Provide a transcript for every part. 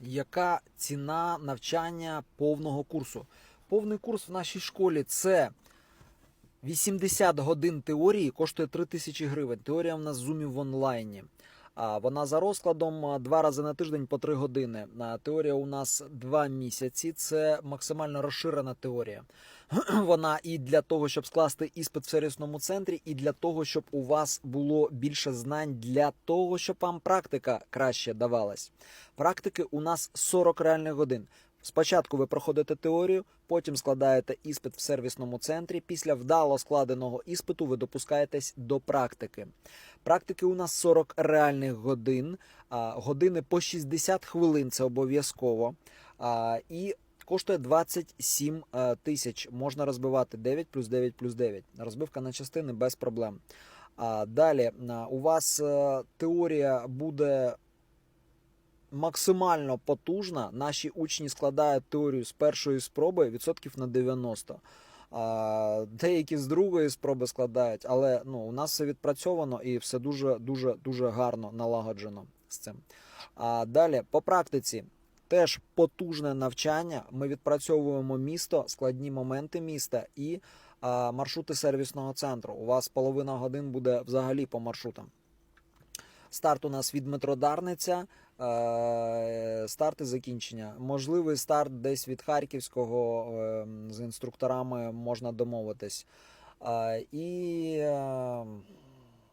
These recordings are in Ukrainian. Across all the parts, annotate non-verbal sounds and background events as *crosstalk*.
яка ціна навчання повного курсу. Повний курс в нашій школі це 80 годин теорії, коштує 3 тисячі гривень. Теорія в нас Zoom в онлайні. Вона за розкладом два рази на тиждень по три години. Теорія у нас два місяці. Це максимально розширена теорія. *clears throat* Вона і для того, щоб скласти іспит в сервісному центрі, і для того, щоб у вас було більше знань для того, щоб вам практика краще давалась. Практики у нас 40 реальних годин. Спочатку ви проходите теорію, потім складаєте іспит в сервісному центрі. Після вдало складеного іспиту ви допускаєтесь до практики. Практики у нас 40 реальних годин, години по 60 хвилин це обов'язково. І коштує 27 е, тисяч. Можна розбивати 9 плюс 9 плюс 9. Розбивка на частини без проблем. Далі у вас е, теорія буде максимально потужна. Наші учні складають теорію з першої спроби відсотків на 90. А, деякі з другої спроби складають, але ну, у нас все відпрацьовано і все дуже дуже дуже гарно налагоджено з цим. А далі по практиці. Теж потужне навчання. Ми відпрацьовуємо місто, складні моменти міста і а, маршрути сервісного центру. У вас половина годин буде взагалі по маршрутам. Старт у нас від метро Дарниця, е, старт і закінчення. Можливий старт десь від Харківського е, з інструкторами можна домовитись. Е, І е,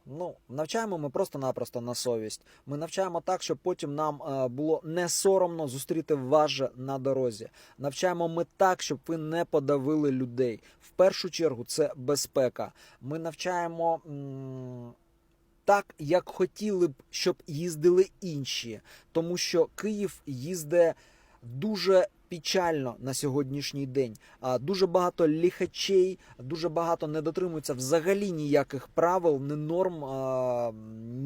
ну, навчаємо ми просто-напросто на совість. Ми навчаємо так, щоб потім нам е, було не соромно зустріти вас на дорозі. Навчаємо ми так, щоб ви не подавили людей. В першу чергу це безпека. Ми навчаємо. Так, як хотіли б, щоб їздили інші, тому що Київ їздить дуже печально на сьогоднішній день. А дуже багато ліхачей, дуже багато не дотримуються взагалі ніяких правил, не норм,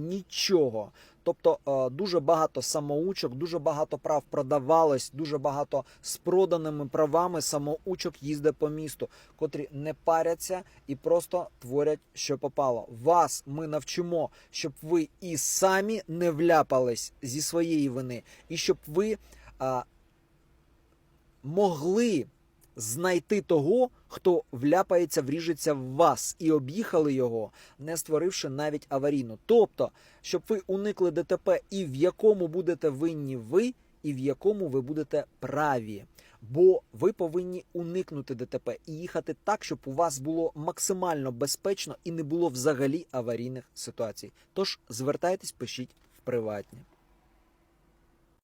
нічого. Тобто е, дуже багато самоучок, дуже багато прав продавалось, дуже багато з проданими правами самоучок їздить по місту, котрі не паряться і просто творять, що попало. Вас ми навчимо, щоб ви і самі не вляпались зі своєї вини, і щоб ви а, могли знайти того, хто вляпається, вріжеться в вас, і об'їхали його, не створивши навіть аварійну. Тобто, щоб ви уникли ДТП, і в якому будете винні ви, і в якому ви будете праві. Бо ви повинні уникнути ДТП і їхати так, щоб у вас було максимально безпечно і не було взагалі аварійних ситуацій. Тож звертайтесь, пишіть в приватні.